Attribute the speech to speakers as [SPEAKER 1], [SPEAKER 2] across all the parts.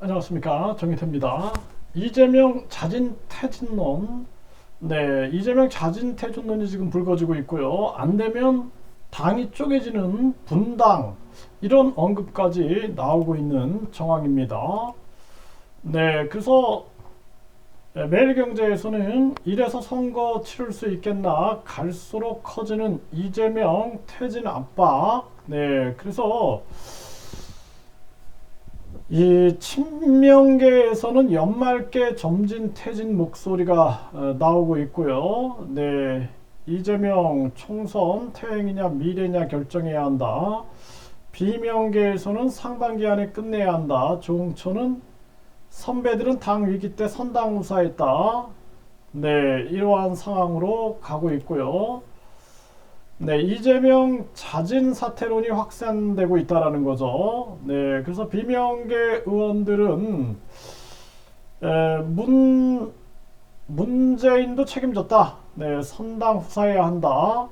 [SPEAKER 1] 안녕하십니까 정희태입니다. 이재명 자진 퇴진론 네 이재명 자진 퇴진론이 지금 불거지고 있고요. 안 되면 당이 쪼개지는 분당 이런 언급까지 나오고 있는 정황입니다. 네 그래서 네, 매일경제에서는 이래서 선거 치를 수 있겠나 갈수록 커지는 이재명 퇴진 압박 네 그래서 이 친명계에서는 연말께 점진 퇴진 목소리가 어, 나오고 있고요. 네, 이재명 총선 퇴행이냐 미래냐 결정해야 한다. 비명계에서는 상반기 안에 끝내야 한다. 조홍천은 선배들은 당 위기 때 선당 우사했다. 네, 이러한 상황으로 가고 있고요. 네, 이재명 자진 사퇴론이 확산되고 있다라는 거죠. 네, 그래서 비명계 의원들은 에, 문 문재인도 책임졌다. 네, 선당 후사해야 한다.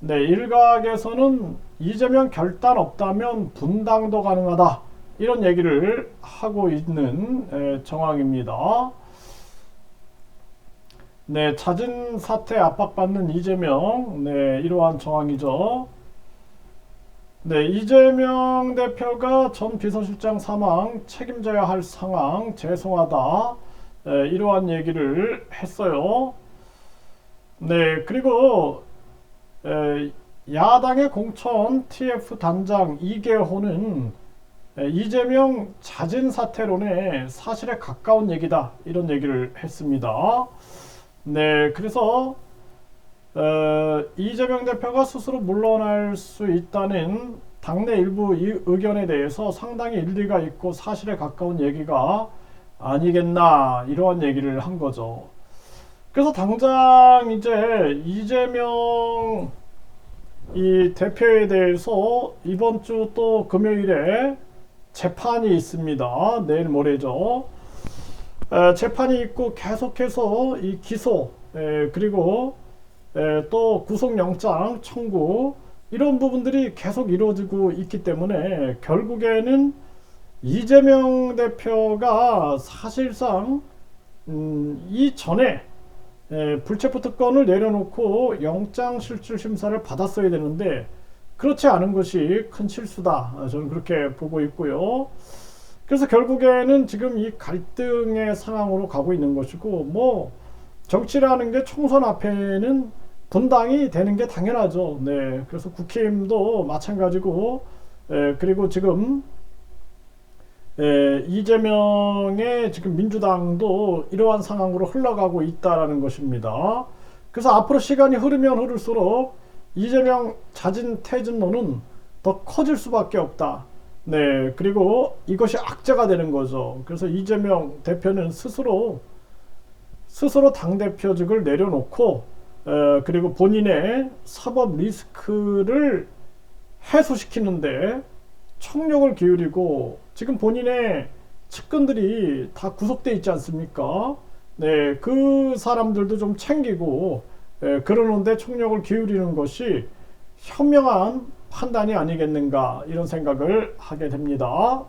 [SPEAKER 1] 네, 일각에서는 이재명 결단 없다면 분당도 가능하다. 이런 얘기를 하고 있는 에, 정황입니다. 네, 자진 사퇴 압박받는 이재명, 네, 이러한 정황이죠. 네, 이재명 대표가 전 비서실장 사망 책임져야 할 상황 죄송하다. 네, 이러한 얘기를 했어요. 네, 그리고 에, 야당의 공천 TF 단장 이계호는 에, 이재명 자진 사퇴론에 사실에 가까운 얘기다. 이런 얘기를 했습니다. 네, 그래서 어, 이재명 대표가 스스로 물러날 수 있다는 당내 일부 이 의견에 대해서 상당히 일리가 있고 사실에 가까운 얘기가 아니겠나 이러한 얘기를 한 거죠. 그래서 당장 이제 이재명 이 대표에 대해서 이번 주 또 금요일에 재판이 있습니다. 내일 모레죠. 에, 재판이 있고 계속해서 이 기소 에, 그리고 에, 또 구속영장 청구 이런 부분들이 계속 이루어지고 있기 때문에 결국에는 이재명 대표가 사실상 음, 이전에 에, 불체포 특권을 내려놓고 영장 실질 심사를 받았어야 되는데 그렇지 않은 것이 큰 실수다. 아, 저는 그렇게 보고 있고요. 그래서 결국에는 지금 이 갈등의 상황으로 가고 있는 것이고 뭐 정치라는 게 총선 앞에는 분당이 되는 게 당연하죠. 네. 그래서 국힘도 마찬가지고 에, 그리고 지금 에, 이재명의 지금 민주당도 이러한 상황으로 흘러가고 있다라는 것입니다. 그래서 앞으로 시간이 흐르면 흐를수록 이재명 자진 퇴진론은 더 커질 수밖에 없다. 네, 그리고 이것이 악재가 되는 거죠. 그래서 이재명 대표는 스스로 스스로 당 대표직을 내려놓고 에, 그리고 본인의 사법 리스크를 해소시키는데 총력을 기울이고 지금 본인의 측근들이 다 구속돼 있지 않습니까? 네, 그 사람들도 좀 챙기고 에, 그러는데 총력을 기울이는 것이 현명한 판단이 아니겠는가 이런 생각을 하게 됩니다.